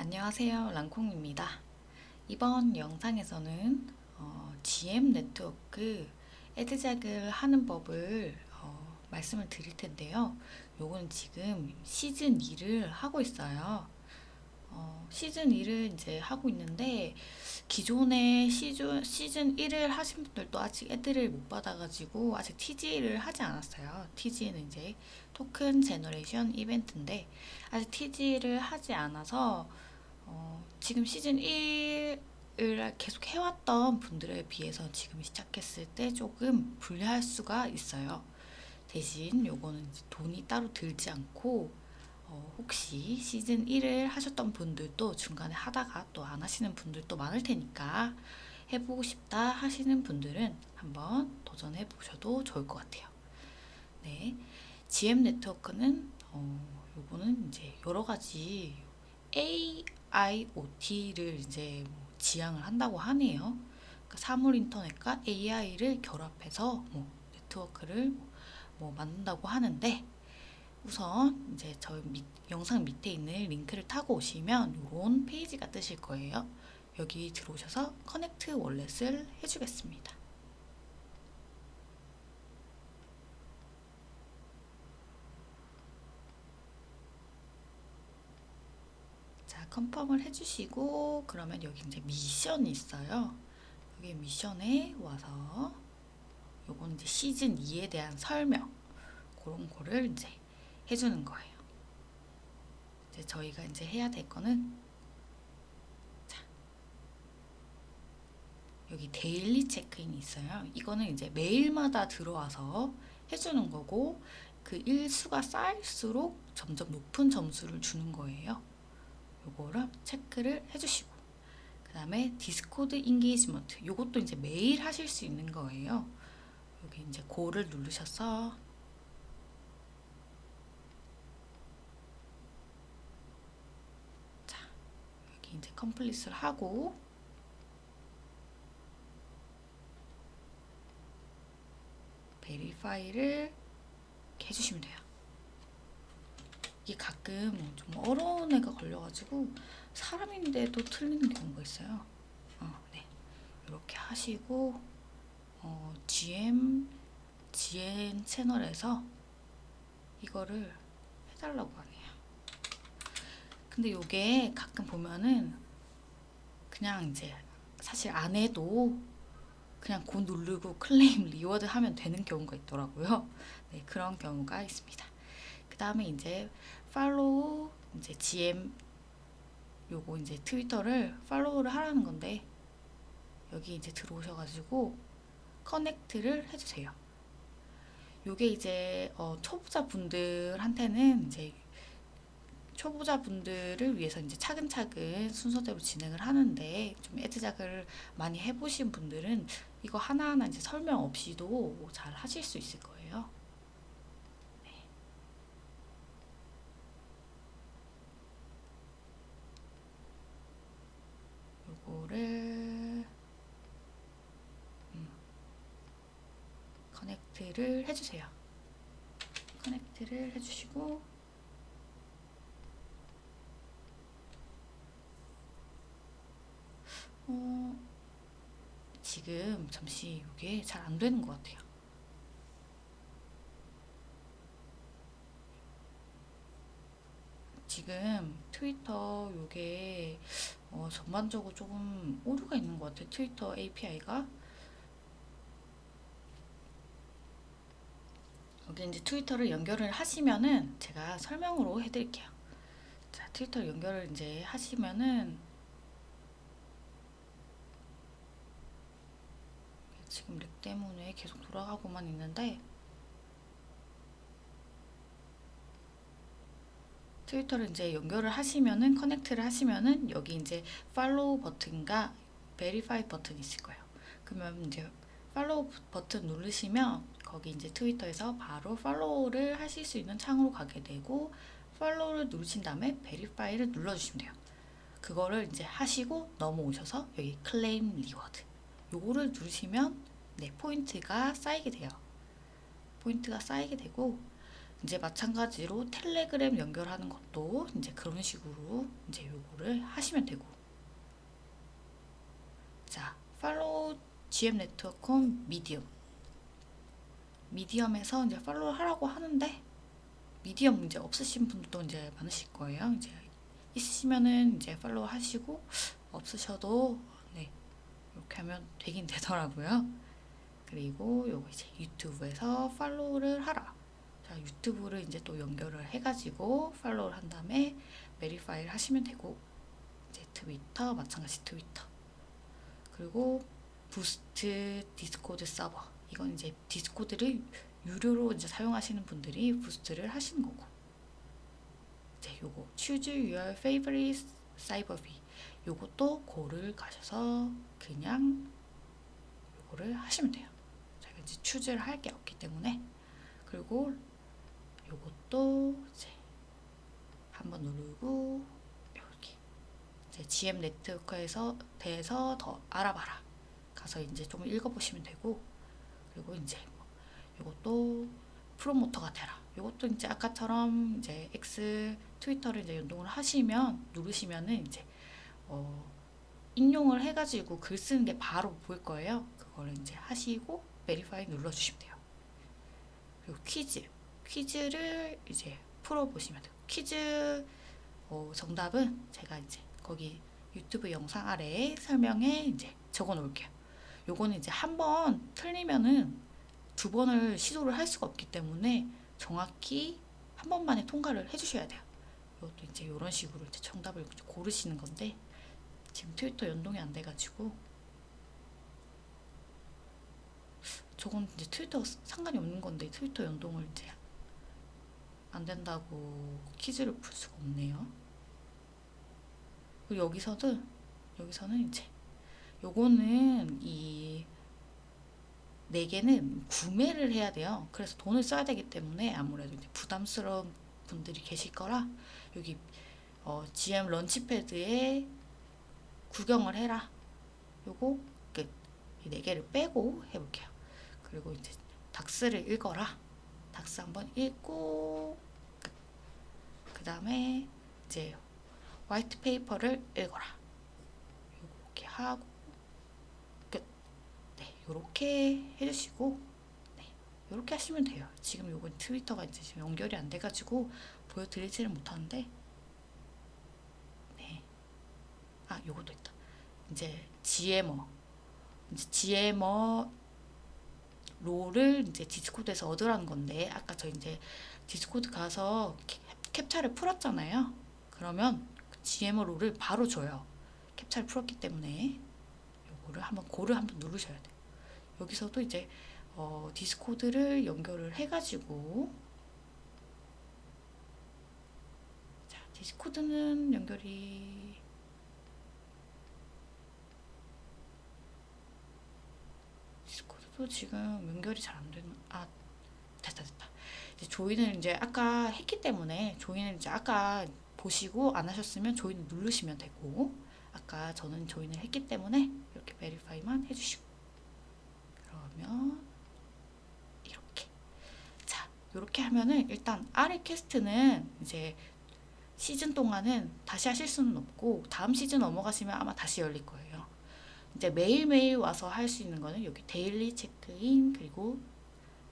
안녕하세요. 랑콩입니다. 이번 영상에서는 어, GM 네트워크 애드작을 하는 법을 어, 말씀을 드릴 텐데요. 요건 지금 시즌 2를 하고 있어요. 어, 시즌 2를 이제 하고 있는데 기존에 시즌, 시즌 1을 하신 분들도 아직 애들을 못 받아가지고 아직 TG를 하지 않았어요. TG는 이제 토큰 제너레이션 이벤트인데 아직 TG를 하지 않아서 어, 지금 시즌 1을 계속 해왔던 분들에 비해서 지금 시작했을 때 조금 불리할 수가 있어요. 대신 요거는 돈이 따로 들지 않고 어, 혹시 시즌 1을 하셨던 분들도 중간에 하다가 또 안 하시는 분들도 많을 테니까 해보고 싶다 하시는 분들은 한번 도전해 보셔도 좋을 것 같아요. 네. GM 네트워크는 어, 요거는 이제 여러 가지 AIoT를 이제 뭐 지향을 한다고 하네요. 그러니까 사물 인터넷과 AI를 결합해서 뭐 네트워크를 뭐, 뭐 만든다고 하는데 우선 이제 저 밑, 영상 밑에 있는 링크를 타고 오시면 이런 페이지가 뜨실 거예요. 여기 들어오셔서 커넥트 월렛을 해주겠습니다. 자, 컨펌을 해주시고 그러면 여기 이제 미션이 있어요. 여기 미션에 와서 요건 이제 시즌 2에 대한 설명 그런 거를 이제 해주는 거예요. 이제 저희가 이제 해야 될 거는 자 여기 데일리 체크인이 있어요. 이거는 이제 매일마다 들어와서 해주는 거고 그 일수가 쌓일수록 점점 높은 점수를 주는 거예요. 요거를 체크를 해주시고 그 다음에 디스코드 인게이지먼트 요것도 이제 매일 하실 수 있는 거예요. 여기 이제 고를 누르셔서 자 여기 이제 컴플릿을 하고 베리파이를 해주시면 돼요. 이게 가끔 좀 어려운 애가 걸려가지고 사람인데도 틀리는 경우가 있어요. 어, 네. 이렇게 하시고 어, GM GN 채널에서 이거를 해달라고 하네요. 근데 요게 가끔 보면은 그냥 이제 사실 안 해도 그냥 고 누르고 클레임 리워드 하면 되는 경우가 있더라고요. 네, 그런 경우가 있습니다. 그 다음에 이제 팔로우 이제 GM 요거 이제 트위터를 팔로우를 하라는 건데 여기 이제 들어오셔가지고 커넥트를 해주세요. 요게 이제 어, 초보자 분들한테는 이제 초보자 분들을 위해서 이제 차근차근 순서대로 진행을 하는데 좀 애드작을 많이 해보신 분들은 이거 하나하나 이제 설명 없이도 잘 하실 수 있을 거예요. 요거를 음, 커넥트를 해주세요. 커넥트를 해주시고 어, 지금 잠시 이게 잘 안 되는 것 같아요. 지금 트위터 요게 어, 전반적으로 조금 오류가 있는 것 같아요. 트위터 API가. 여기 이제 트위터를 연결을 하시면은 제가 설명으로 해드릴게요. 자, 트위터 연결을 이제 하시면은 지금 렉 때문에 계속 돌아가고만 있는데 트위터를 이제 연결을 하시면은 커넥트를 하시면은 여기 이제 팔로우 버튼과 베리파이 버튼이 있을 거예요. 그러면 이제 팔로우 버튼 누르시면 거기 이제 트위터에서 바로 팔로우를 하실 수 있는 창으로 가게 되고 팔로우를 누르신 다음에 베리파이를 눌러주시면 돼요. 그거를 이제 하시고 넘어오셔서 여기 클레임 리워드 요거를 누르시면 네 포인트가 쌓이게 돼요. 포인트가 쌓이게 되고 이제 마찬가지로 텔레그램 연결하는 것도 이제 그런 식으로 이제 요거를 하시면 되고 자 팔로우 GM 네트워크홈 미디엄 미디엄에서 이제 팔로우 하라고 하는데 미디엄 이제 없으신 분들도 이제 많으실 거예요. 이제 있으시면은 이제 팔로우 하시고 없으셔도 네 이렇게 하면 되긴 되더라고요. 그리고 요거 이제 유튜브에서 팔로우를 하라. 자 유튜브를 이제 또 연결을 해가지고 팔로우를 한 다음에 베리파이를 하시면 되고 이제 트위터 마찬가지 트위터. 그리고 부스트 디스코드 서버. 이건 이제 디스코드를 유료로 이제 사용하시는 분들이 부스트를 하시는 거고. 이제 요거 choose your favorite cyber B 요것도 고를 가셔서 그냥 요거를 하시면 돼요. 제가 이제 추즈를 할 게 없기 때문에. 그리고 요것도 이제 한번 누르고 이렇게 이제 GM 네트워크에서 대해서 더 알아봐라 가서 이제 좀 읽어보시면 되고 그리고 이제 뭐 요것도 프로모터가 되라. 요것도 이제 아까처럼 이제 X 트위터를 이제 연동을 하시면 누르시면은 이제 어 인용을 해가지고 글 쓰는 게 바로 보일 거예요. 그거를 이제 하시고 베리파이 눌러주시면 돼요. 그리고 퀴즈 퀴즈를 이제 풀어보시면 돼요. 퀴즈 어, 정답은 제가 이제 거기 유튜브 영상 아래에 설명에 이제 적어 놓을게요. 요거는 이제 한 번 틀리면은 두 번을 시도를 할 수가 없기 때문에 정확히 한 번만에 통과를 해주셔야 돼요. 이것도 이제 이런 식으로 이제 정답을 고르시는 건데 지금 트위터 연동이 안 돼가지고 저건 이제 트위터 상관이 없는 건데 트위터 연동을 이제 안 된다고 퀴즈를 풀 수가 없네요. 그리고 여기서도 여기서는 이제 요거는 이 네 개는 구매를 해야 돼요. 그래서 돈을 써야 되기 때문에 아무래도 부담스러운 분들이 계실 거라 여기 어, GM 런치패드에 구경을 해라. 요거 네 개를 빼고 해볼게요. 그리고 이제 닥스를 읽어라. 닥스 한번 읽고 끝. 그 다음에 이제 화이트 페이퍼를 읽어라. 이렇게 하고 끝. 네, 이렇게 해주시고 네, 이렇게 하시면 돼요. 지금 요건 트위터가 이제 지금 연결이 안 돼가지고 보여드리지는 못하는데 네, 아 요것도 있다. 이제 GM어 이제 GM어 롤을 이제 디스코드에서 얻으라는 건데 아까 저 이제 디스코드 가서 캡, 캡차를 풀었잖아요. 그러면 그 GM어 롤을 바로 줘요. 캡차를 풀었기 때문에 요거를 한번 고를 한번 누르셔야 돼요. 여기서도 이제 어, 디스코드를 연결을 해가지고 자 디스코드는 연결이 디스코드도 지금 연결이 잘 안 되는 아 됐다 됐다. 이제 조인을 이제 아까 했기 때문에 조인을 이제 아까 보시고 안 하셨으면 조인을 누르시면 되고 아까 저는 조인을 했기 때문에 이렇게 베리파이만 해주시고. 그러면 이렇게. 자 이렇게 하면은 일단 아래 퀘스트는 이제 시즌 동안은 다시 하실 수는 없고 다음 시즌 넘어가시면 아마 다시 열릴 거예요. 이제 매일매일 와서 할 수 있는 거는 여기 데일리 체크인 그리고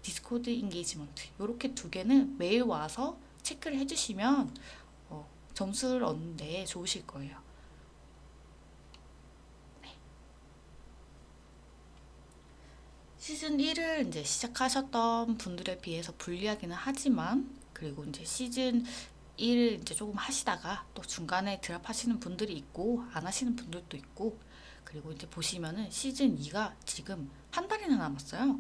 디스코드 인게이지먼트 이렇게 두 개는 매일 와서 체크를 해주시면 어, 점수를 얻는데 좋으실 거예요. 네. 시즌 1을 이제 시작하셨던 분들에 비해서 불리하기는 하지만 그리고 이제 시즌 1을 이제 조금 하시다가 또 중간에 드랍하시는 분들이 있고 안 하시는 분들도 있고 그리고 이제 보시면은 시즌 2가 지금 한 달이나 남았어요.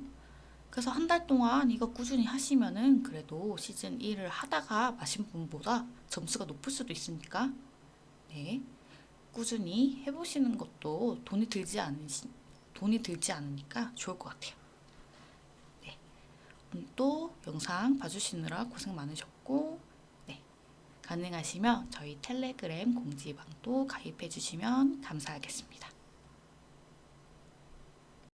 그래서 한 달 동안 이거 꾸준히 하시면은 그래도 시즌 1을 하다가 마신 분보다 점수가 높을 수도 있으니까 네 꾸준히 해보시는 것도 돈이 들지 않으시 돈이 들지 않으니까 좋을 것 같아요. 네 또 영상 봐주시느라 고생 많으셨고 네 가능하시면 저희 텔레그램 공지방도 가입해 주시면 감사하겠습니다.